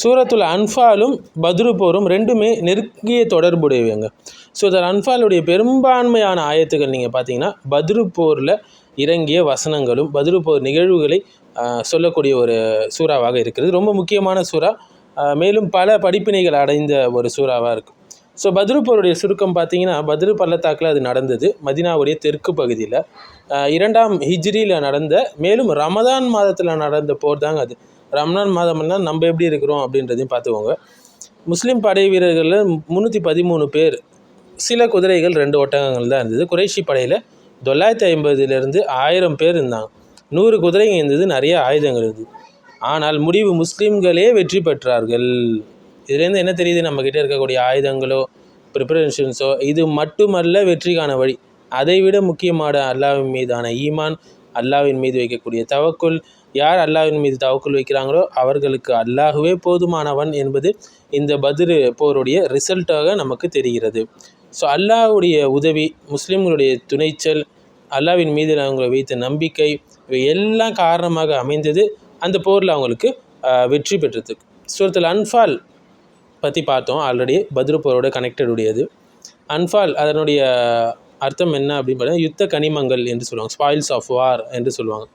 சூரத்துல் அன்ஃபாலும் பத்ரு போரும் ரெண்டுமே நெருங்கிய தொடர்புடையவங்க. ஸோ இந்த அன்ஃபாலுடைய பெரும்பான்மையான ஆயத்துகள் நீங்கள் பார்த்தீங்கன்னா பத்ரு போரில் இறங்கிய வசனங்களும் பத்ரு போர் நிகழ்வுகளை சொல்லக்கூடிய ஒரு சூறாவாக இருக்கிறது. ரொம்ப முக்கியமான சூறா. மேலும் பல படிப்பினைகள் அடைந்த ஒரு சூறாவாக இருக்கும் ஸோ பத்ரு போருடைய சுருக்கம் பார்த்தீங்கன்னா பத்ரு பள்ளத்தாக்கில் அது நடந்தது. மதினாவுடைய தெற்கு பகுதியில். இரண்டாம் ஹிஜ்ரியில் நடந்த மேலும் ரமதான் மாதத்தில் நடந்த போர் தாங்க அது. ரமலான் மாதம்னா நம்ம எப்படி இருக்கிறோம் அப்படின்றதையும் பார்த்துக்கோங்க. முஸ்லீம் படை வீரர்களில் முந்நூற்றி பதிமூணு பேர். சில குதிரைகள் ரெண்டு ஒட்டகங்கள் தான் இருந்தது. குறைஷி படையில் தொள்ளாயிரத்தி ஐம்பதுலேருந்து ஆயிரம் பேர் இருந்தாங்க. நூறு குதிரைங்க இருந்தது நிறைய ஆயுதங்கள் இருந்தது. ஆனால் முடிவு முஸ்லீம்களே வெற்றி பெற்றார்கள். இதுலேருந்து என்ன தெரியுது? நம்மக்கிட்ட இருக்கக்கூடிய ஆயுதங்களோ ப்ரிப்பரேஷன்ஸோ இது மட்டுமல்ல வெற்றிக்கான வழி. அதைவிட முக்கியமான அல்லாவின் மீதான ஈமான் அல்லாஹ்வின் மீது வைக்கக்கூடிய தவக்குள் யார் அல்லாஹ்வின் மீது தவக்குள் வைக்கிறாங்களோ அவர்களுக்கு அல்லாஹுவே போதுமானவன் என்பது இந்த பதிரு போருடைய ரிசல்ட்டாக நமக்கு தெரிகிறது. ஸோ அல்லாஹ்வுடைய உதவி முஸ்லீம்களுடைய துணைச்சல் அல்லாவின் மீது அவங்க வைத்த நம்பிக்கை இவை எல்லாம் காரணமாக அமைந்தது அந்த போரில் அவங்களுக்கு வெற்றி பெற்றதுக்கு. சூரத்தில் அன்ஃபால் பற்றி பார்த்தோம். ஆல்ரெடி பத்ரு போரோட கனெக்டட் உடையது. அன்ஃபால் அதனுடைய அர்த்தம் என்ன அப்படின்னு பார்த்தீங்கன்னா யுத்த கனிமங்கள் என்று சொல்லுவாங்க. ஸ்பாயில்ஸ் ஆஃப் வார் என்று சொல்லுவாங்க.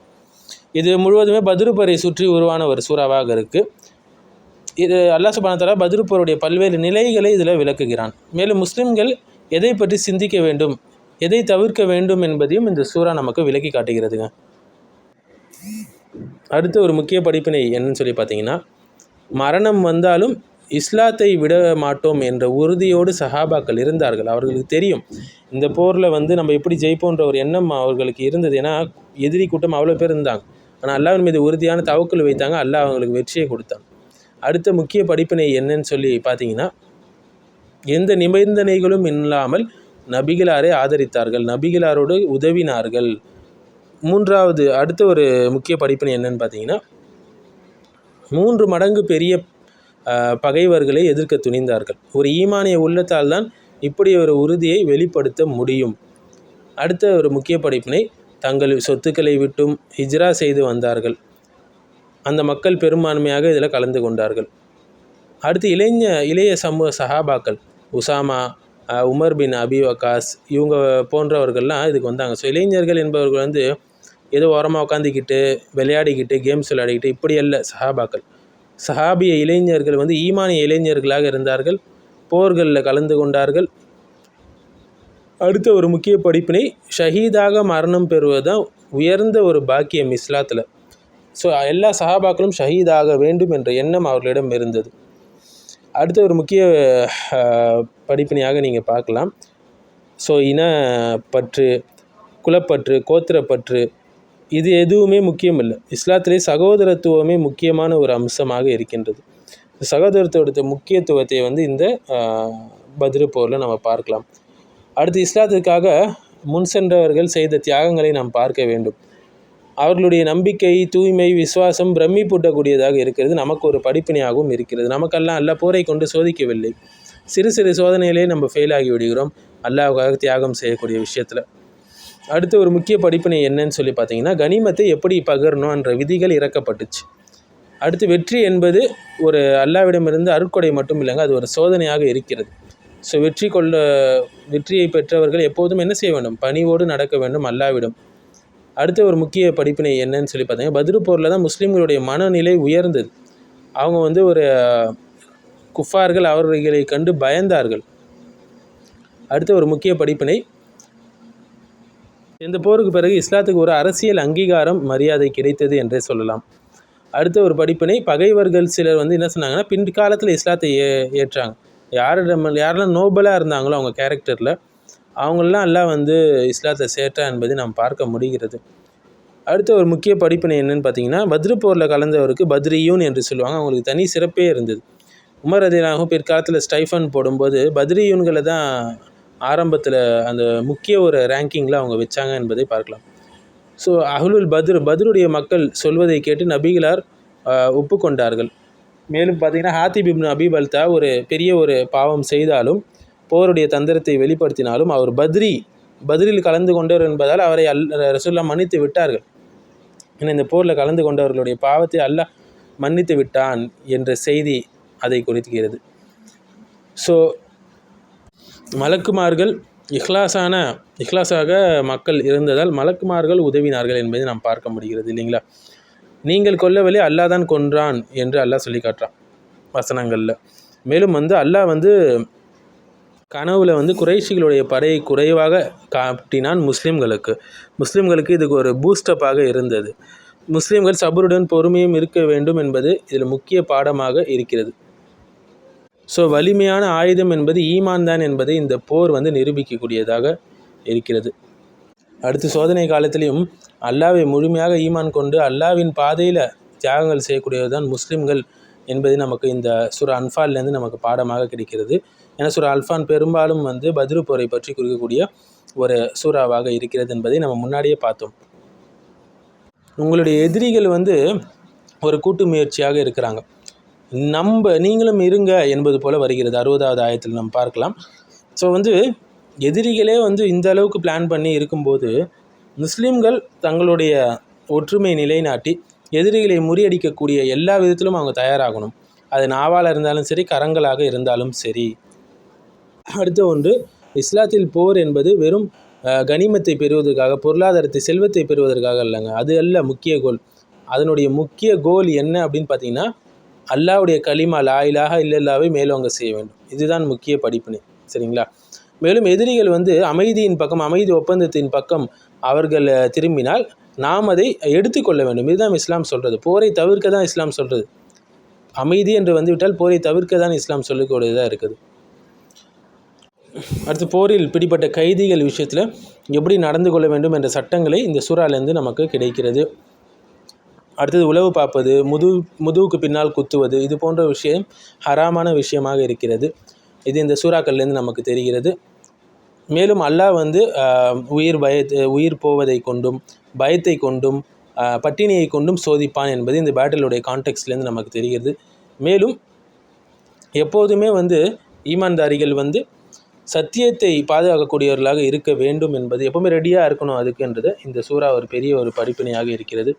இது முழுவதுமே பதிருப்பரை சுற்றி உருவான ஒரு சூறாவாக இருக்குது இது அல்லா சுப்ஹானஹு பதிருப்பருடைய பல்வேறு நிலைகளை இதில் விளக்குகிறான். மேலும் முஸ்லிம்கள் எதை பற்றி சிந்திக்க வேண்டும் எதை தவிர்க்க வேண்டும் என்பதையும் இந்த சூறா நமக்கு விளக்கி காட்டுகிறதுங்க. அடுத்து ஒரு முக்கிய படிப்பினை என்னன்னு சொல்லி பார்த்தீங்கன்னா மரணம் வந்தாலும் இஸ்லாத்தை விட மாட்டோம் என்ற உறுதியோடு சஹாபாக்கள் இருந்தார்கள். அவர்களுக்கு தெரியும் இந்த போரில் வந்து நம்ம எப்படி ஜெயிப்போன்ற ஒரு எண்ணம் அவர்களுக்கு இருந்தது. ஏன்னா எதிரி கூட்டம் அவ்வளோ பேர் இருந்தாங்க. ஆனால் அல்லாவின் மீது உறுதியான தவக்குள் வைத்தாங்க. அல்லாஹ் அவங்களுக்கு வெற்றியை கொடுத்தான். அடுத்த முக்கிய படிப்பினை என்னன்னு சொல்லி பார்த்தீங்கன்னா எந்த நிபந்தனைகளும் இல்லாமல் நபிகளாரை ஆதரித்தார்கள் நபிகளாரோடு உதவினார்கள். மூன்றாவது அடுத்த ஒரு முக்கிய படிப்பினை என்னன்னு பார்த்தீங்கன்னா மூன்று மடங்கு பெரிய பகைவர்களை எதிர்க்க துணிந்தார்கள். ஒரு ஈமானிய உள்ளத்தால் தான் இப்படி ஒரு உறுதியை வெளிப்படுத்த முடியும். அடுத்த ஒரு முக்கிய படிப்பினை தங்கள் சொத்துக்களை விட்டும் ஹிஜ்ரா செய்து வந்தார்கள். அந்த மக்கள் பெரும்பான்மையாக இதில் கலந்து கொண்டார்கள். அடுத்து இளைஞ இளைய சமூக சஹாபாக்கள் Usama Umar bin Abi Waqqas இவங்க போன்றவர்கள்லாம் இதுக்கு வந்தாங்க. ஸோ இளைஞர்கள் என்பவர்கள் வந்து ஏதோ ஓரமாக உட்காந்துக்கிட்டு விளையாடிக்கிட்டு கேம்ஸ் விளையாடிக்கிட்டு இப்படி அல்ல சஹாபாக்கள். சஹாபிய இளைஞர்கள் வந்து ஈமானிய இளைஞர்களாக இருந்தார்கள். போர்களில் கலந்து கொண்டார்கள். அடுத்த ஒரு முக்கிய படிப்பினை ஷஹீதாக மரணம் பெறுவதுதான் உயர்ந்த ஒரு பாக்கியம் இஸ்லாத்தில். ஸோ எல்லா சஹாபாக்களும் ஷஹீதாக வேண்டும் என்ற எண்ணம் அவர்களிடம் இருந்தது. அடுத்த ஒரு முக்கிய படிப்பினையாக நீங்கள் பார்க்கலாம். ஸோ இனப்பற்று குலப்பற்று கோத்திரப்பற்று இது எதுவுமே முக்கியம் இல்லை இஸ்லாத்திலே சகோதரத்துவமே முக்கியமான ஒரு அம்சமாக இருக்கின்றது. சகோதரத்துவத்த முக்கியத்துவத்தை வந்து இந்த பதிரு போரில் நம்ம பார்க்கலாம். அடுத்து இஸ்லாத்திற்காக முன் சென்றவர்கள் செய்த தியாகங்களை நாம் பார்க்க வேண்டும். அவர்களுடைய நம்பிக்கை தூய்மை விசுவாசம் பிரமிப்பூட்டக்கூடியதாக இருக்கிறது. நமக்கு ஒரு படிப்பினையாகவும் இருக்கிறது. நமக்கெல்லாம் அல்ல போரை கொண்டு சோதிக்கவில்லை. சிறு சிறு சோதனையிலே நம்ம ஃபெயில் ஆகி விடுகிறோம். அல்லாவுக்காக தியாகம் செய்யக்கூடிய விஷயத்தில். அடுத்து ஒரு முக்கிய படிப்பினை என்னன்னு சொல்லி பார்த்தீங்கன்னா கனிமத்தை எப்படி பகிரணுன்ற விதிகள் இறக்கப்பட்டுச்சு. அடுத்து வெற்றி என்பது ஒரு அல்லாவிடமிருந்து அருட்கொடை மட்டும் இல்லைங்க அது ஒரு சோதனையாக இருக்கிறது. ஸோ வெற்றி கொள்ள வெற்றியை பெற்றவர்கள் எப்போதும் என்ன செய்ய வேண்டும்? பணிவோடு நடக்க வேண்டும் அல்லாவிடும். அடுத்த ஒரு முக்கிய படிப்பினை என்னன்னு சொல்லி பார்த்தீங்கன்னா பத்ரு போரில் தான் முஸ்லீம்களுடைய மனநிலை உயர்ந்தது. அவங்க வந்து ஒரு குஃபார்கள் அவர்களை கண்டு பயந்தார்கள். அடுத்த ஒரு முக்கிய படிப்பினை இந்த போருக்கு பிறகு இஸ்லாத்துக்கு ஒரு அரசியல் அங்கீகாரம் மரியாதை கிடைத்தது என்றே சொல்லலாம். அடுத்த ஒரு படிப்பினை பகைவர்கள் சிலர் வந்து என்ன சொன்னாங்கன்னா பின்காலத்தில் இஸ்லாத்தை ஏ ஏற்றாங்க. யாரிடம் யாரெல்லாம் நோபலாக இருந்தாங்களோ அவங்க கேரக்டரில் அவங்களெலாம் எல்லாம் வந்து இஸ்லாத்தை சேர்த்தா என்பதை நாம் பார்க்க முடிகிறது. அடுத்த ஒரு முக்கிய படிப்பினை என்னென்னு பார்த்தீங்கன்னா பத்ரு போரில் கலந்தவருக்கு பத்ரியூன் என்று சொல்லுவாங்க. அவங்களுக்கு தனி சிறப்பே இருந்தது. உமர் ரதிலாகவும் பிற்காலத்தில் ஸ்டைஃபன் போடும்போது பத்ரியூன்களை தான் ஆரம்பத்தில் அந்த முக்கிய ஒரு ரேங்கிங்கில் அவங்க வச்சாங்க என்பதை பார்க்கலாம். ஸோ அஹ்லுல் பத்ரு பத்ருடைய மக்கள் சொல்வதை கேட்டு நபிகளார் ஒப்புக்கொண்டார்கள். மேலும் பார்த்தீங்கன்னா ஹாத்திப் இப்னு அபீப் அல்தா ஒரு பெரிய ஒரு பாவம் செய்தாலும் போருடைய தந்திரத்தை வெளிப்படுத்தினாலும் அவர் பத்ரி பதிலில் கலந்து கொண்டவர் என்பதால் அவரை அல் ரசுல்லா மன்னித்து விட்டார்கள். ஏன்னா இந்த போரில் கலந்து கொண்டவர்களுடைய பாவத்தை அல்லாஹ் மன்னித்து விட்டான் என்ற செய்தி அதை குறிக்கிறது. ஸோ மலக்குமார்கள் இஹ்லாஸான இஹ்லாஸாக மக்கள் இருந்ததால் மலக்குமார்கள் உதவினார்கள் என்பதை நாம் பார்க்க முடிகிறது இல்லைங்களா? நீங்கள் கொல்லவில்லை அல்லாஹ் தான் கொன்றான் என்று அல்லாஹ் சொல்லி காட்டுறான் வசனங்களில். மேலும் வந்து அல்லாஹ் வந்து கனவுல வந்து குறைஷிகளுடைய படையை குறைவாக காட்டினான் முஸ்லீம்களுக்கு. முஸ்லீம்களுக்கு இதுக்கு ஒரு பூஸ்டப்பாக இருந்தது. முஸ்லீம்கள் சபருடன் பொறுமையும் இருக்க வேண்டும் என்பது இதில் முக்கிய பாடமாக இருக்கிறது. ஸோ வலிமையான ஆயுதம் என்பது ஈமான் தான் என்பதை இந்த போர் வந்து நிரூபிக்கக்கூடியதாக இருக்கிறது. அடுத்து சோதனை காலத்திலையும் அல்லாவை முழுமையாக ஈமான் கொண்டு அல்லாவின் பாதையில் தியாகங்கள் செய்யக்கூடியது தான் முஸ்லீம்கள் என்பது நமக்கு இந்த சுர அன்ஃபால்லேருந்து நமக்கு பாடமாக கிடைக்கிறது. ஏன்னா சுர அல்ஃபான் பெரும்பாலும் வந்து பத்ரு போரை பற்றி குறிக்கக்கூடிய ஒரு சூறாவாக இருக்கிறது என்பதை நம்ம முன்னாடியே பார்த்தோம். உங்களுடைய எதிரிகள் வந்து ஒரு கூட்டு முயற்சியாக இருக்கிறாங்க. நம்ம நீங்களும் இருங்க என்பது போல வருகிறது. அறுபதாவது ஆயத்தில் நம்ம பார்க்கலாம். ஸோ வந்து எதிரிகளே வந்து இந்த அளவுக்கு பிளான் பண்ணி இருக்கும்போது முஸ்லீம்கள் தங்களுடைய ஒற்றுமை நிலைநாட்டி எதிரிகளை முறியடிக்கக்கூடிய எல்லா விதத்திலும் அவங்க தயாராகணும். அது நாவால் இருந்தாலும் சரி கரங்களாக இருந்தாலும் சரி. அடுத்த ஒன்று இஸ்லாத்தில் போர் என்பது வெறும் கனிமத்தை பெறுவதற்காக பொருளாதாரத்தை செல்வத்தை பெறுவதற்காக இல்லைங்க அது அல்ல முக்கிய கோல். அதனுடைய முக்கிய கோல் என்ன அப்படின்னு பார்த்தீங்கன்னா அல்லாவுடைய களிமா லாயிலாக இல்லல்லாவே மேலோங்க செய்ய வேண்டும். இதுதான் முக்கிய படிப்பினை. சரிங்களா? மேலும் எதிரிகள் வந்து அமைதியின் பக்கம் அமைதி ஒப்பந்தத்தின் பக்கம் அவர்கள் திரும்பினால் நாம் அதை எடுத்துக்கொள்ள வேண்டும். இதுதான் இஸ்லாம் சொல்கிறது போரை தவிர்க்க தான் இஸ்லாம் சொல்கிறது அமைதி என்று வந்துவிட்டால் போரை தவிர்க்க தான் இஸ்லாம் சொல்லக்கூடியதாக இருக்குது. அடுத்து போரில் பிடிப்பட்ட கைதிகள் விஷயத்தில் எப்படி நடந்து கொள்ள வேண்டும் என்ற சட்டங்களை இந்த சூறாலேருந்து நமக்கு கிடைக்கிறது. அடுத்தது உளவு பார்ப்பது முது முதுவுக்கு பின்னால் குத்துவது இது போன்ற விஷயம் ஹராமான விஷயமாக இருக்கிறது. இது இந்த சூறாக்கள்லேருந்து நமக்கு தெரிகிறது. மேலும் அல்லாஹ் வந்து உயிர் பயத்தை உயிர் போவதை கொண்டும் பயத்தை கொண்டும் பட்டினியை கொண்டும் சோதிப்பான் என்பது இந்த பேட்டிலுடைய கான்டெக்ட்லேருந்து நமக்கு தெரிகிறது. மேலும் எப்போதுமே வந்து ஈமான்தாரிகள் வந்து சத்தியத்தை பாதுகாக்கக்கூடியவர்களாக இருக்க வேண்டும் என்பது எப்போவுமே ரெடியாக இருக்கணும் அதுக்குன்றது இந்த சூறா ஒரு பெரிய ஒரு படிப்பினையாக இருக்கிறது.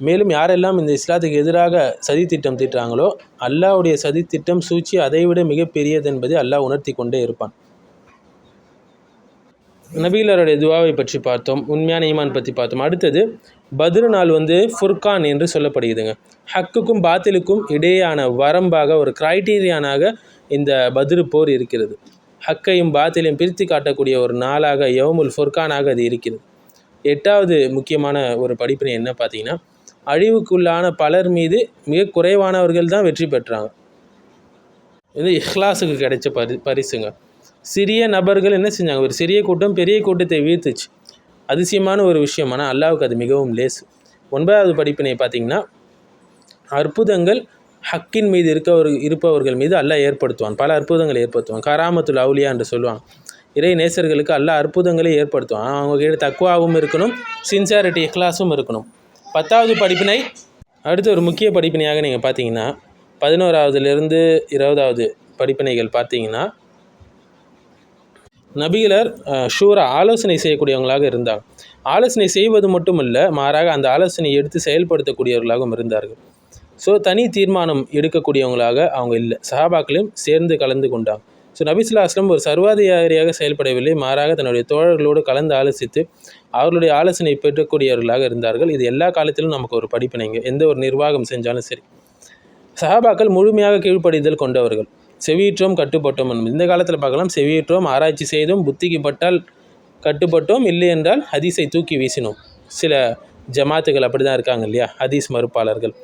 மேலும் யாரெல்லாம் இந்த இஸ்லாத்துக்கு எதிராக சதி திட்டம் தீட்டுறாங்களோ அல்லாவுடைய சதித்திட்டம் சூழ்ச்சி அதைவிட மிகப்பெரியது என்பதை அல்லாஹ் உணர்த்தி கொண்டே இருப்பான். நபீலருடைய துவாவை பற்றி பார்த்தோம் உண்மையான ஈமான் பற்றி பார்த்தோம். அடுத்தது பத்ரு நாள் வந்து ஃபுர்கான் என்று சொல்லப்படுகிறதுங்க. ஹக்குக்கும் பாத்திலுக்கும் இடையேயான வரம்பாக ஒரு கிரைட்டீரியானாக இந்த பத்ரு போர் இருக்கிறது. ஹக்கையும் பாத்திலையும் பிரித்து காட்டக்கூடிய ஒரு நாளாக யவமுல் ஃபுர்கானாக அது இருக்கிறது. எட்டாவது முக்கியமான ஒரு படிப்பினை என்ன பார்த்தீங்கன்னா அழிவுக்குள்ளான பலர் மீது மிக குறைவானவர்கள் தான் வெற்றி பெற்றாங்க. இது இஹ்லாஸுக்கு கிடைச்ச பரி பரிசுங்க. சிறிய நபர்கள் என்ன செஞ்சாங்க? ஒரு சிறிய கூட்டம் பெரிய கூட்டத்தை வீழ்த்துச்சு. அதிசயமான ஒரு விஷயம். ஆனால் அல்லாவுக்கு அது மிகவும் லேசு. ஒன்பதாவது படிப்பினை பார்த்திங்கன்னா அற்புதங்கள் ஹக்கின் மீது இருக்கவர் இருப்பவர்கள் மீது அல்லாஹ் ஏற்படுத்துவான். பல அற்புதங்களை ஏற்படுத்துவான். கராமத்துல் அவுலியா என்று சொல்லுவாங்க. இறை நேசர்களுக்கு அல்லாஹ் அற்புதங்களை ஏற்படுத்துவான். அவங்க கிட்ட தக்குவாவும் இருக்கணும் சின்சாரிட்டி இஹ்லாஸும் இருக்கணும். பத்தாவது படிப்பினை அடுத்து ஒரு முக்கிய படிப்பினையாக நீங்கள் பார்த்தீங்கன்னா பதினோராவதுலேருந்து இருபதாவது படிப்பினைகள் பார்த்தீங்கன்னா நபிகளர் ஷூரா ஆலோசனை செய்யக்கூடியவங்களாக இருந்தாங்க. ஆலோசனை செய்வது மட்டும் இல்லை மாறாக அந்த ஆலோசனையை எடுத்து செயல்படுத்தக்கூடியவர்களாகவும் இருந்தார்கள். ஸோ தனி தீர்மானம் எடுக்கக்கூடியவங்களாக அவங்க இல்லை சஹாபாக்களையும் சேர்ந்து கலந்து கொண்டாங்க. ஸோ நபிசுல்லா அஸ்லம் ஒரு சர்வாதிகாரியாக செயல்படவில்லை. மாறாக தன்னுடைய தோழர்களோடு கலந்து ஆலோசித்து அவர்களுடைய ஆலோசனை பெற்றக்கூடியவர்களாக இருந்தார்கள். இது எல்லா காலத்திலும் நமக்கு ஒரு படிப்பினைங்க எந்த ஒரு நிர்வாகம் செஞ்சாலும் சரி. சஹாபாக்கள் முழுமையாக கீழ்ப்படிதல் கொண்டவர்கள். செவியுற்றோம் கட்டுப்பட்டோம் இந்த காலத்தில் பார்க்கலாம். செவியுற்றோம் ஆராய்ச்சி செய்தோம் புத்திக்கு பட்டால் கட்டுப்பட்டோம் இல்லை என்றால் ஹதீஸை தூக்கி வீசினோம். சில ஜமாத்துகள் அப்படி தான் இருக்காங்க இல்லையா? ஹதீஸ் மறுப்பாளர்கள்.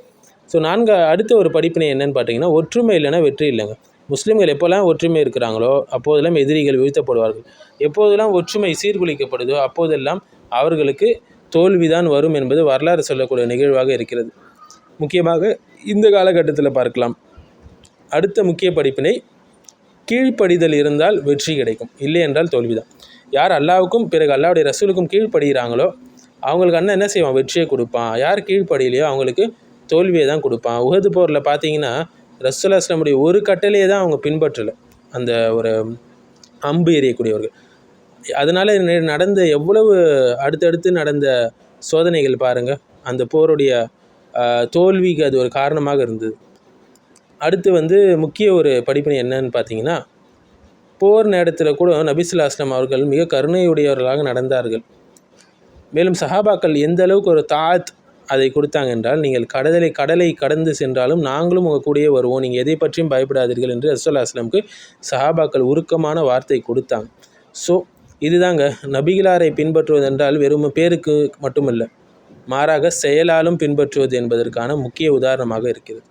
ஸோ நான்கு அடுத்த ஒரு படிப்பினை என்னன்னு பார்த்தீங்கன்னா ஒற்றுமை இல்லைன்னா வெற்றி இல்லைங்க. முஸ்லீம்கள் எப்போல்லாம் ஒற்றுமை இருக்கிறாங்களோ அப்போதெல்லாம் எதிரிகள் வீழ்த்தப்படுவார்கள். எப்போதெல்லாம் ஒற்றுமை சீர்குலைக்கப்படுதோ அப்போதெல்லாம் அவர்களுக்கு தோல்விதான் வரும் என்பது வரலாறு சொல்லக்கூடிய நிகழ்வாக இருக்கிறது. முக்கியமாக இந்த காலகட்டத்தில் பார்க்கலாம். அடுத்த முக்கிய படிப்பினை கீழ்ப்படிதல் இருந்தால் வெற்றி கிடைக்கும். இல்லை என்றால் தோல்விதான். யார் அல்லாவுக்கும் பிறகு அல்லாவுடைய ரசூலுக்கும் கீழ்ப்படுகிறாங்களோ அவங்களுக்கு அண்ணன் என்ன செய்வான்? வெற்றியை கொடுப்பான். யார் கீழ்ப்படியிலையோ அவங்களுக்கு தோல்வியை தான் கொடுப்பான். உகது போரில் பார்த்தீங்கன்னா ரசூலாஸ்லமுடைய ஒரு கட்டளையை தான் அவங்க பின்பற்றலை. அந்த ஒரு அம்பு எறியக்கூடியவர்கள் அதனால் நடந்த எவ்வளவு அடுத்தடுத்து நடந்த சோதனைகள் பாருங்கள் அந்த போருடைய தோல்விக்கு அது ஒரு காரணமாக இருந்தது. அடுத்து வந்து முக்கிய ஒரு படிப்பினை என்னன்னு பார்த்தீங்கன்னா போர் நேரத்தில் கூட நபிசுல்லா அஸ்லாம் அவர்கள் மிக கருணையுடையவர்களாக நடந்தார்கள். மேலும் சஹாபாக்கள் எந்த அளவுக்கு ஒரு தாத் அதை கொடுத்தாங்க என்றால் நீங்கள் கடலை கடலை கடந்து சென்றாலும் நாங்களும் உங்கள் கூடயே வருவோம். நீங்கள் எதை பற்றியும் பயப்படாதீர்கள் என்று ரசோல்லா அஸ்லாமுக்கு சஹாபாக்கள் உருக்கமான வார்த்தை கொடுத்தாங்க. ஸோ இதுதாங்க. நபிகளாரை பின்பற்றுவது என்றால் வெறும் பேருக்கு மட்டுமல்ல மாறாக செயலாலும் பின்பற்றுவது என்பதற்கான முக்கிய உதாரணமாக இருக்கிறது.